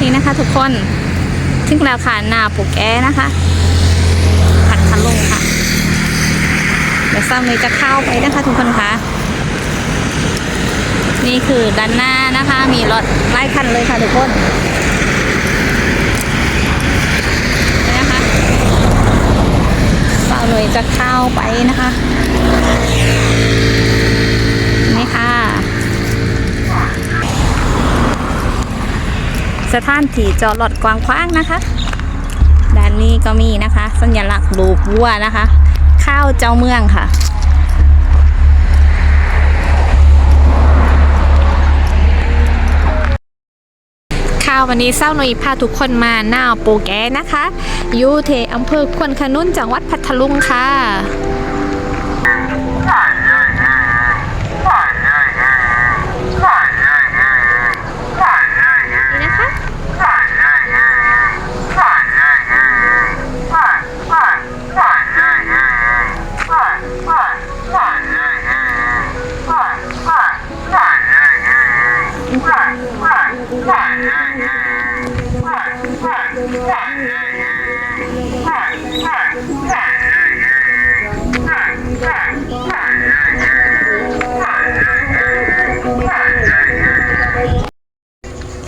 นี่นะคะ ทุกคนถึงแล้วค่ะหนาปูแก้นะคะ ผัดทะลุงค่ะ เดี๋ยวซ้ำเลยจะเข้าไปนะคะ ทุกคนคะนี่คือด้านหน้านะคะ มีรถไล่คันเลยค่ะทุกคนนี่นะคะสาวหน่ยจะเข้าไปนะคะ สถานที่จอดรถกว้างขวางนะคะด้านนี้ก็มีนะคะ สัญลักษณ์รูปวัวนะคะ ข้าวเจ้าเมืองค่ะค่ะวันนี้เศร้าหน่อยพาทุกคนมาหน้าโปแกนะคะยูเทอำเภอควนขนุนจังหวัดพัทลุงค่ะ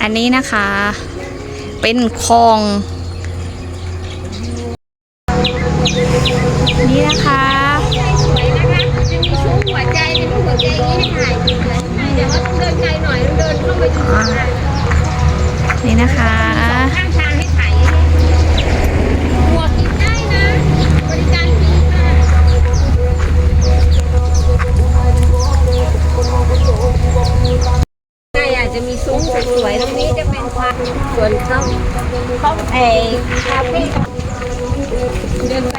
อันนี้นะคะ เป็นคลอง นี่นะคะสวยนะคะจะมีซุ้มหัวใจเป็นรูปหั สวนเขาเขาเอคาเฟ่เดินไป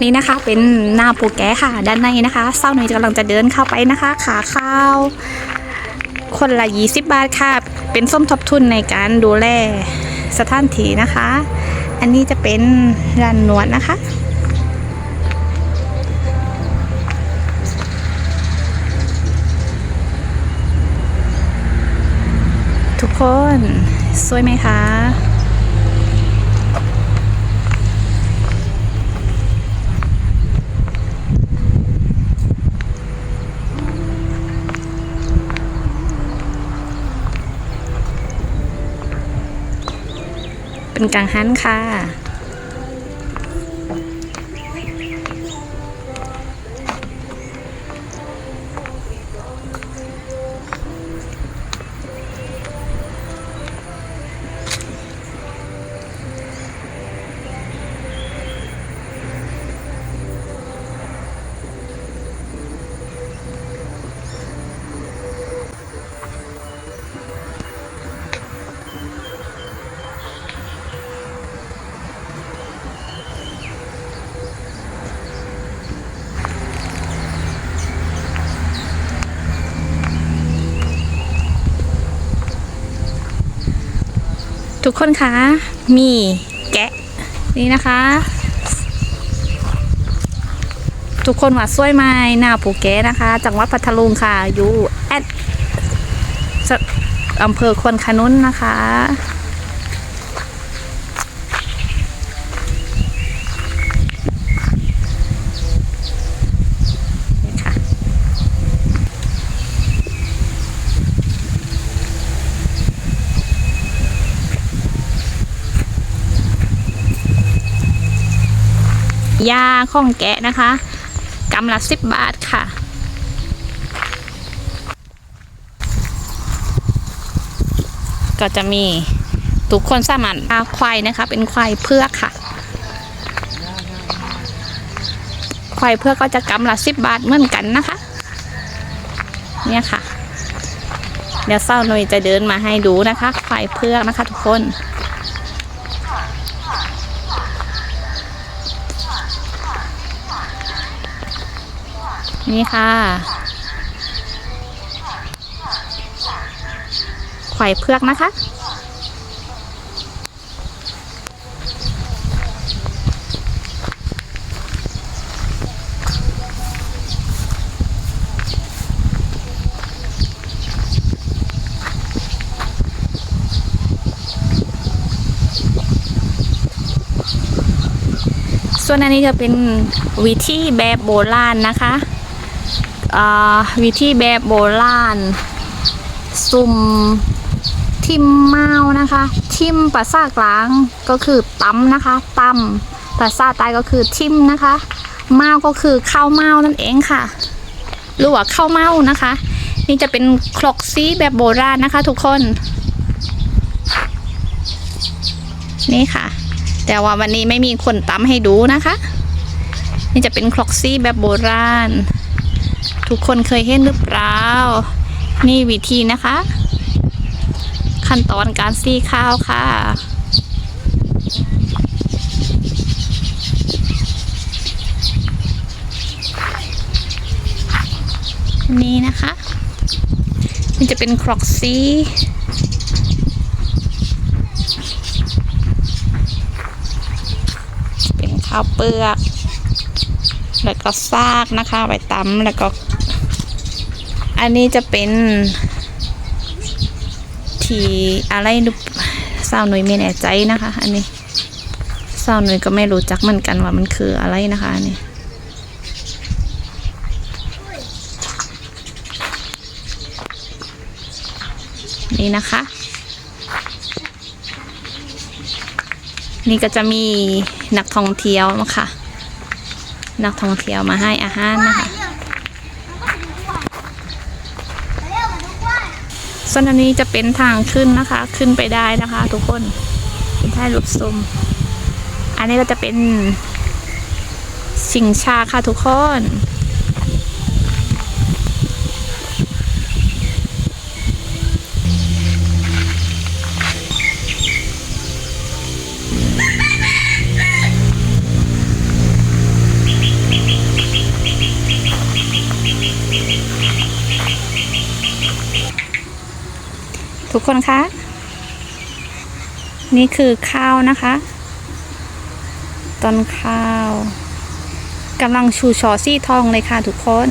นี่นะคะเป็นหน้าปูแก้ค่ะ ด้านในนะคะเศร้าหน่อยกำลังจะเดินเข้าไปนะคะ ขาข้าว คนละ 20 บาทค่ะ เป็นส้มทบทุนในการดูแลสถานที่นะคะ อันนี้จะเป็นร้านนวดนะคะ ทุกคน สวยไหมคะเป็นกังหันค่ะ ทุกคนคะ มีแกะนี่นะคะ ทุกคนว่าสวยไหมหน้าปูแกะนะคะ จังหวัดพัทลุงค่ะ อยู่แอดอำเภอควนขนุนนะคะ ยาข้องแกะนะคะกำละสิบบาทค่ะ ก็จะมีทุกคนสามารถอาควายนะคะ เป็นควายเพือกค่ะควายเพือก็จะกำละสิบบาทเหมือนกันนะคะ เนี่ยค่ะ เดี๋ยวเศร้าหน่อยจะเดินมาให้ดูนะคะควายเพือกนะคะทุกคน นี่ค่ะ ไข่เพือกนะคะ ส่วนอันนี้จะเป็นวิธีแบบโบราณนะคะ วิธีแบบโบราณซุ่มทิมเมานะคะ ทิมภาษากลางก็คือตำนะคะตำภาษาใต้ก็คือทิมนะคะเมาก็คือข้าวเมานั่นเองค่ะหรือว่าข้าวเมานะคะ นี่จะเป็นครกซีแบบโบราณนะคะ ทุกคน นี่ค่ะ แต่ว่าวันนี้ไม่มีคนตำให้ดูนะคะ นี่จะเป็นครกซี่แบบโบราณ ทุกคนเคยเห็นหรือเปล่า นี่วิธีนะคะ ขั้นตอนการซี่ข้าวค่ะ นี่นะคะมันจะเป็นครอกซี่เป็นข้าวเปลือก แล้วก็ซากนะคะไว้ตำแล้วก็ อันนี้จะเป็นทีอะไรดูสาวหนุ่ยไม่แน่ใจนะคะ อันนี้สาวหนุ่ยก็ไม่รู้จักเหมือนกันว่ามันคืออะไรนะคะอันนี้นี่นะคะ นี่ก็จะมีนักท่องเที่ยวนะคะนักท่องเที่ยวมาให้อาหารนะคะ ส่วนอันนี้จะเป็นทางขึ้นนะคะ ขึ้นไปได้นะคะ ทุกคนเป็นท่ายรูปซุมอันนี้ก็จะเป็นชิงชาค่ะทุกคน ทุกคนคะ นี่คือข้าวนะคะ ต้นข้าวกำลังชูชอซี่ทองเลยค่ะทุกคน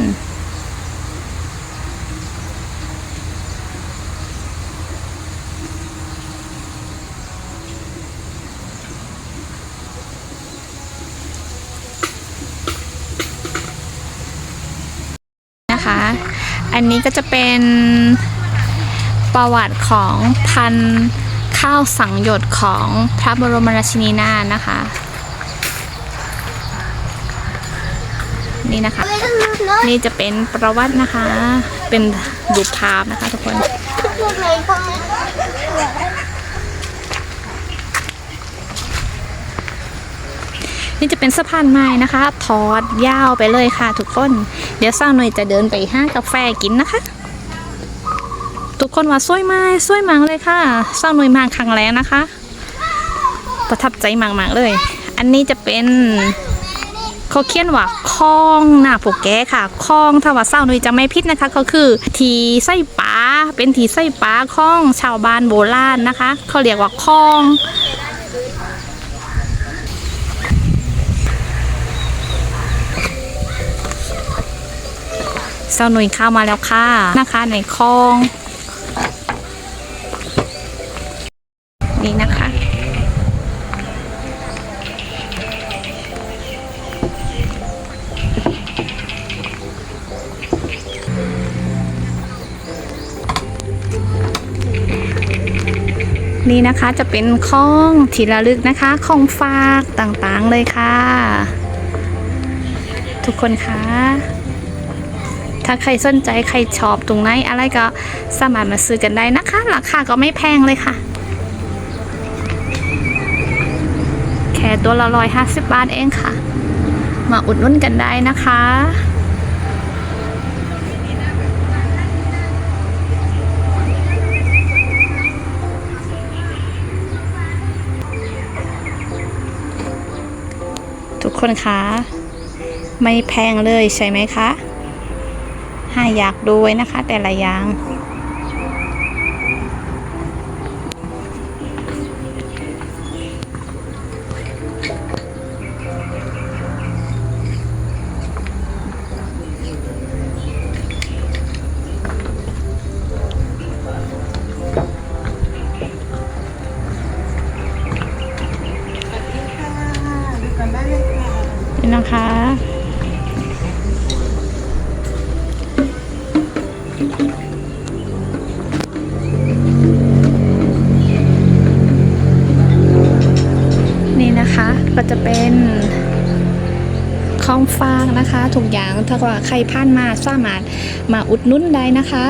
นะคะอันนี้ก็จะเป็น ประวัติของพันข้าวสังหยดของพระบรมราชินีนาถนะคะ นี่นะคะ นี่จะเป็นประวัตินะคะ เป็นรูปภาพนะคะทุกคนนี่จะเป็นสะพานไม้นะคะ ทอดยาวไปเลยค่ะทุกคน เดี๋ยวสร้างหน่อยจะเดินไปห้างกาแฟกินนะคะ ทุกคนว่าสวยไหมสวยมากเลยค่ะสร้างหน่วยมาครั้งแรกนะคะ ประทับใจมากๆเลย อันนี้จะเป็นเขาเขียนว่าคลองหน้าโปกแกค่ะคลองถ้าว่าเศร้าหน่ยจะไม่พิษนะคะก็คือทีไส้ปลาเป็นทีไส้ปลาของชาวบ้านโบราณนะคะเขาเรียกว่าคลองเจ้าหนุ่ยข้าวมาแล้วค่ะนะคะในคลอง นี่นะคะจะเป็นข้องที่ระลึกนะคะของฝากต่างๆเลยค่ะ ทุกคนคะถ้าใครสนใจใครชอบตรงไหนอะไรก็สามารถมาซื้อกันได้นะคะ ราคาก็ไม่แพงเลยค่ะ แค่ตัวละร้อยห้าสิบบาทเองค่ะ มาอุดนุนกันได้นะคะ คนคะไม่แพงเลยใช่ไหมคะ ถ้าอยากดูไว้นะคะ แต่ละอย่าง นะคะทุกอย่างถ้าว่าใครผ่านมาสามารถมาอุดนุนได้นะคะ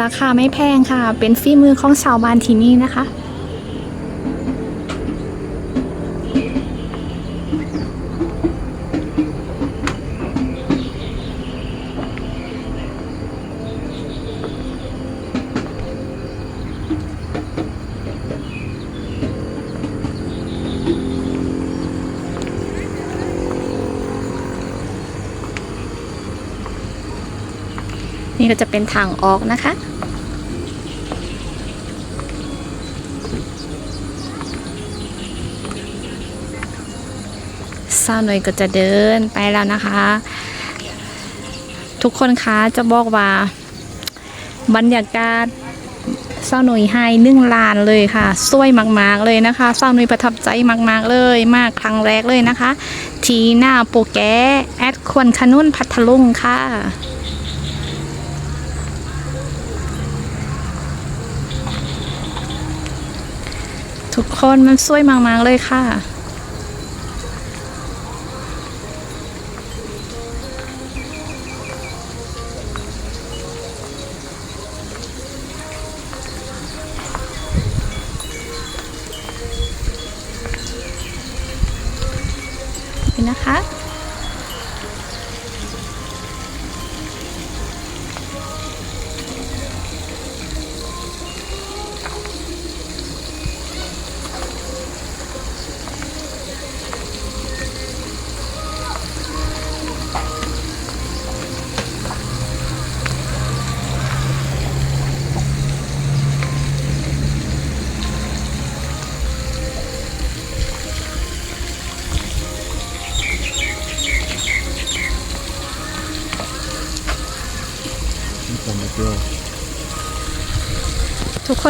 ราคาไม่แพงค่ะ เป็นฝีมือของชาวบ้านที่นี่นะคะ นี่ก็จะเป็นทางออกนะคะ สาวหน่อยก็จะเดินไปแล้วนะคะ ทุกคนคะจะบอกว่า บรรยากาศเสาหน่ยไฮหนึ่งลานเลยค่ะสวยมากๆเลยนะคะเสาหน่ยประทับใจมากๆเลย มากครั้งแรกเลยนะคะ ทีหน้าโปแกแอดควนขนุนพัทลุงค่ะ คนมันสวยมากๆเลยค่ะนี่นะคะ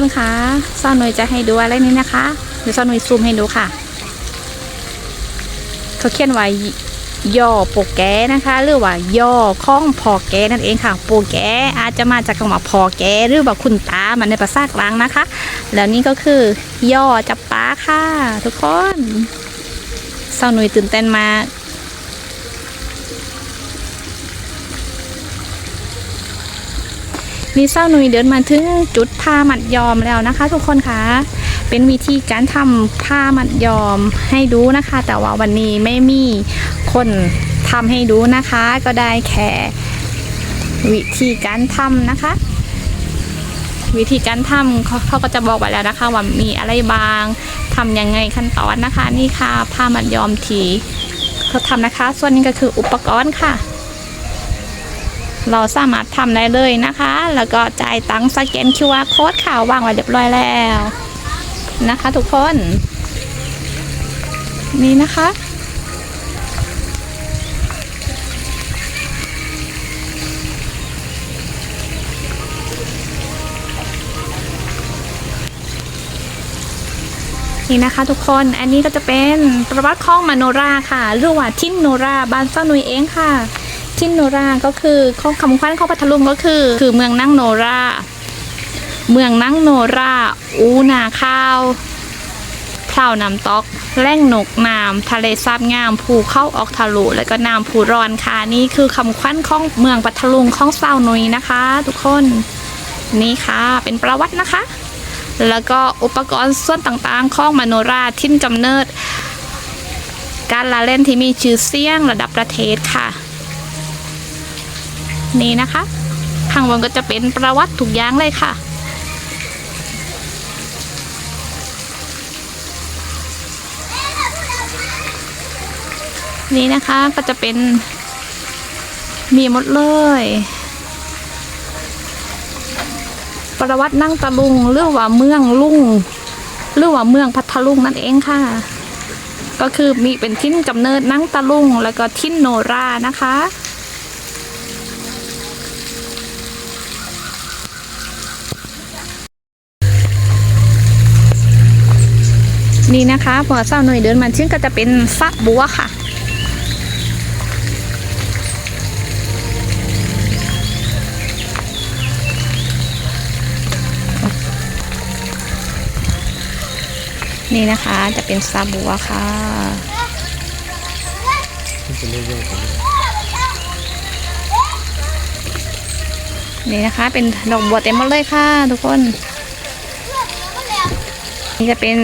คนคะซ่อนหน่ยจะให้ดูอะไรนี้นะคะเดี๋ยวซ่อนหน่ยซูมให้ดูค่ะ เขาเขียนว่าย่อโปแกนะคะ หรือว่าย่อข้องพอแกนั่นเองค่ะ โปแกอาจจะมาจากคำว่าพอแกหรือว่าคุณตามันในภาษากลางนะคะ แล้วนี่ก็คือย่อจับปาค่ะ ทุกคนสาหนุ่ยตื่นเต้นมาก นี่เศร้าหนุ่ยเดินมาถึงจุดผ้ามัดยอมแล้วนะคะ ทุกคนคะเป็นวิธีการทำผ้ามัดยอมให้ดูนะคะ แต่ว่าวันนี้ไม่มีคนทำให้ดูนะคะ ก็ได้แค่วิธีการทำนะคะ วิธีการทำเขาเขาก็จะบอกไว้แล้วนะคะ ว่ามีอะไรบ้างทำยังไงขั้นตอนนะคะ นี่ค่ะผ้ามัดยอมทีเขาทำนะคะ ส่วนนี้ก็คืออุปกรณ์ค่ะ เราสามารถทำได้เลยนะคะ แล้วก็จ่ายตังค์สแกน QR code ค่ะวางไว้เรียบร้อยแล้วนะคะ ทุกคน นี่นะคะนี่นะคะทุกคนอันนี้ก็จะเป็นประวัติของมโนราค่ะหรือว่าทินโนราบ้านเจ้าหนุยเองค่ะ ทินโนราก็คือข้อคำขวัญของพัทลุงก็คือ คือเมืองนั่งโนรา เมืองนั่งโนรา อูนาข้าวเพลาน้ำตอกแล่งหนกน้ำทะเลสาบงามภูเข้าออกทะลุแล้วก็น้ำภูรอนค่ะนี่คือคำขวัญของเมืองพัทลุงของเศร้าหนุยนะคะ ทุกคนนี่ค่ะ เป็นประวัตินะคะ แล้วก็อุปกรณ์ส่วนต่างๆของมโนราทิ้นกำเนิด การละเล่นที่มีชื่อเสียงระดับประเทศค่ะ นี่นะคะ ข้างบนก็จะเป็นประวัติทุกอย่างเลยค่ะ นี่นะคะก็จะเป็นมีหมดเลย ประวัตินั่งตะลุงหรือว่าเมืองลุงหรือว่าเมืองพัทลุงนั่นเองค่ะ ก็คือมีเป็นทิ้นกำเนิดนั่งตะลุงแล้วก็ทิ้นโนรานะคะ นี่นะคะพอเศร้าหน่อยเดินมาซึ่งก็จะเป็นฟักบัวค่ะ นี่นะคะจะเป็นซาบัวค่ะนี่นะคะเป็นดอกบัวเต็มหมดเลยค่ะทุกคน นี่จะเป็น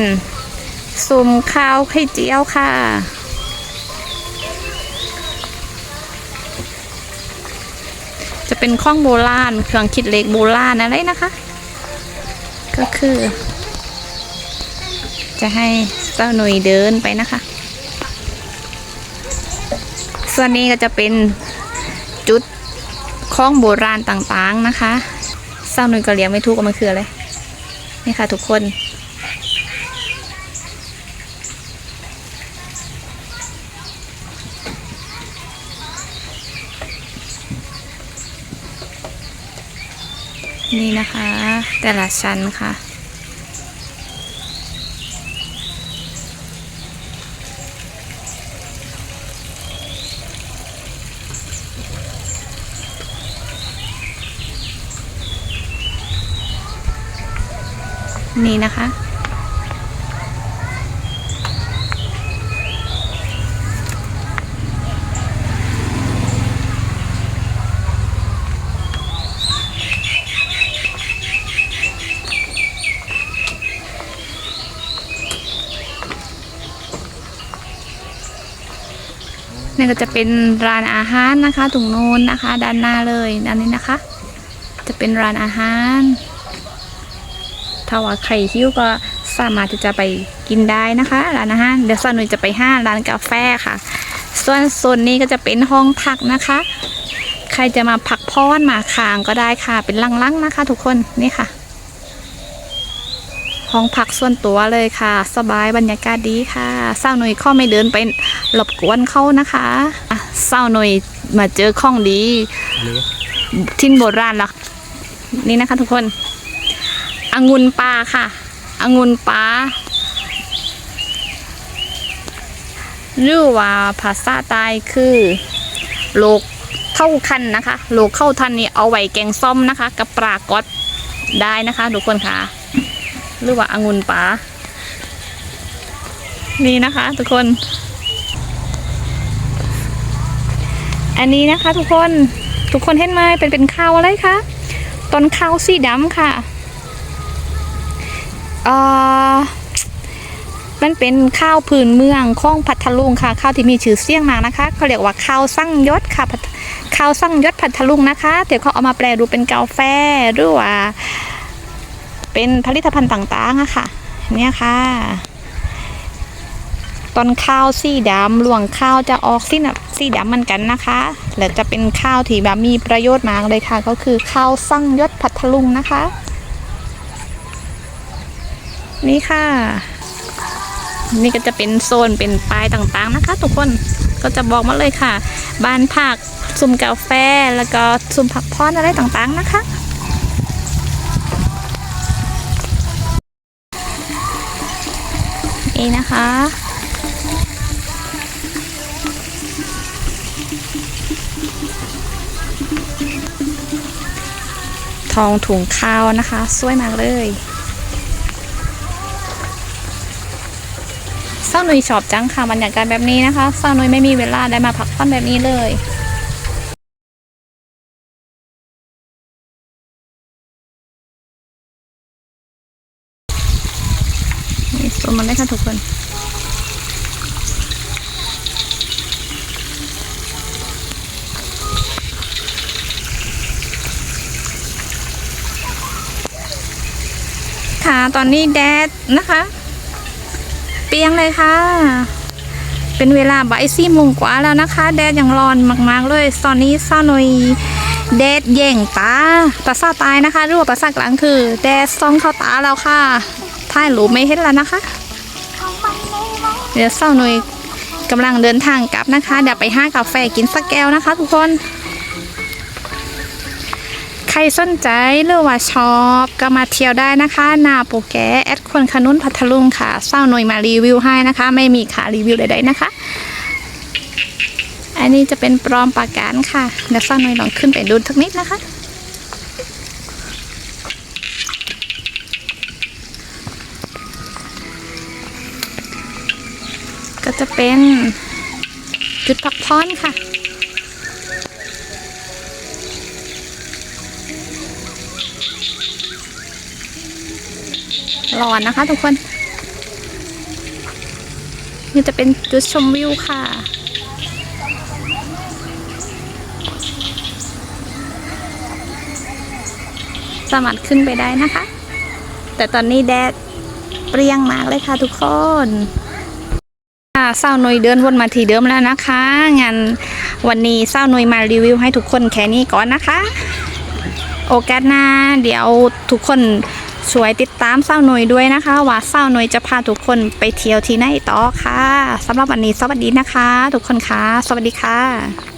ซุมข้าวไข่เจียวค่ะ จะเป็นข้องโบราณเครื่องคิดเลขโบราณอะไรนะคะ ก็คือ จะให้เจ้าหนุ่ยเดินไปนะคะ ส่วนนี้ก็จะเป็นจุดข้องโบราณต่างๆนะคะเศร้าหนุ่ยก็เลี้ยงไม่ถูกว่ามันคืออะไรนี่ค่ะทุกคน นี่นะคะ แต่ละชั้นค่ะ นี่นะคะ ก็จะเป็นร้านอาหารนะคะตรงโน้นนะคะ ด้านหน้าเลยด้านนี้นะคะ จะเป็นร้านอาหาร ถ้าว่าใครหิวก็สามารถที่จะไปกินได้นะคะร้านอาหารเดี๋ยวส่วนหนุ่ยจะไปห้าร้านกาแฟค่ะ ส่วนโซนนี้ก็จะเป็นห้องพักนะคะ ใครจะมาพักพ้อนมาค้างก็ได้ค่ะ เป็นลังๆนะคะ ทุกคนนี่ค่ะ ห้องพักส่วนตัวเลยค่ะ สบายบรรยากาศดีค่ะเศร้าหนุ่ยข้อไม่เดินไปหลบกวนเขานะคะเศร้าหนุ่ยมาเจอข้องดีทิ้นโบราณละนี่นะคะทุกคนองุ่นปลาค่ะองุ่นปลาหรือว่าภาษาใต้คือโลกเข้าคันนะคะ โลกเข้าทันนี่เอาไว้แกงส้มนะคะ กับปลากอดได้นะคะทุกคนค่ะ หรือว่าองุ่นปลานี่นะคะ ทุกคน อันนี้นะคะ ทุกคนทุกคนเห็นไหมเป็นเป็นข้าวอะไรคะต้นข้าวสีดำค่ะเอ่อมันเป็นข้าวพื้นเมืองของพัทลุงค่ะ ข้าวที่มีชื่อเสียงมากนะคะเขาเรียกว่าข้าวสั่งยศค่ะข้าวสั่งยศพัทลุงนะคะ เดี๋ยวเขาเอามาแปลรูปเป็นกาแฟหรือว่า เป็นผลิตภัณฑ์ต่างๆอะค่ะ เนี่ยค่ะต้นข้าวสีดำหลวงข้าวจะออกสีน่ะสีดำเหมือนกันนะคะแล้วจะเป็นข้าวที่แบบมีประโยชน์มากเลยค่ะ ก็คือข้าวสั่งยศพัทลุงนะคะ นี่ค่ะ นี่ก็จะเป็นโซนเป็นป้ายต่างๆนะคะ ทุกคนก็จะบอกมาเลยค่ะ บ้านผักซุ้มกาแฟแล้วก็ซุ้มผักพอนอะไรต่างๆนะคะ นี่นะคะ ทองถุงข้าวนะคะ สวยมากเลยเศร้าหนุยชอบจังค่ะบรรยากาศแบบนี้นะคะเศร้าหนุยไม่มีเวลาได้มาพักผ่อนแบบนี้เลย นี่สวมาเลยค่ะทุกคนค่ะตอนนี้แดดนะคะ เปรียงเลยค่ะ เป็นเวลาบ่ายสี่โมงกว่าแล้วนะคะ แดดยังร้อนมากๆเลยตอนนี้เศร้าหน่อยแดดแย่งตาภาษาตายนะคะรือว่าภาษากลางคือ แดดส่องเข้าตาแล้วค่ะ ถ่ายรูปไม่เห็นแล้วนะคะ เดี๋ยวเศร้าหน่ยกำลังเดินทางกลับนะคะ เดี๋ยวไปห้ากาแฟกินสักแก้วนะคะ ทุกคน ใครสนใจหรือว่าชอบก็มาเที่ยวได้นะคะ นาโปแกแอดคนขนุนพัทลุงค่ะเศร้าหน่วยมารีวิวให้นะคะ ไม่มีค่ารีวิวใดๆนะคะ อันนี้จะเป็นปลอมปาการค่ะเดี๋ยวเศร้าหน่วยลองขึ้นไปดูทักนิดนะคะ จะเป็นจุดพักผ่อนค่ะ ร้อนนะคะทุกคน นี่จะเป็นจุดชมวิวค่ะสามารถขึ้นไปได้นะคะ แต่ตอนนี้แดดเปรี้ยงมากเลยค่ะทุกคน เศร้าหนุยเดินวนมาที่เดิมแล้วนะคะงานวันนี้เศร้าหนุยมารีวิวให้ทุกคนแค่นี้ก่อนนะคะ โอกาสหน้าเดี๋ยวทุกคนช่วยติดตามเศร้าหนุยด้วยนะคะ ว่าเศร้าหนุยจะพาทุกคนไปเที่ยวที่ไหนต่อค่ะสำหรับวันนี้สวัสดีนะคะ ทุกคนค่ะ สวัสดีค่ะ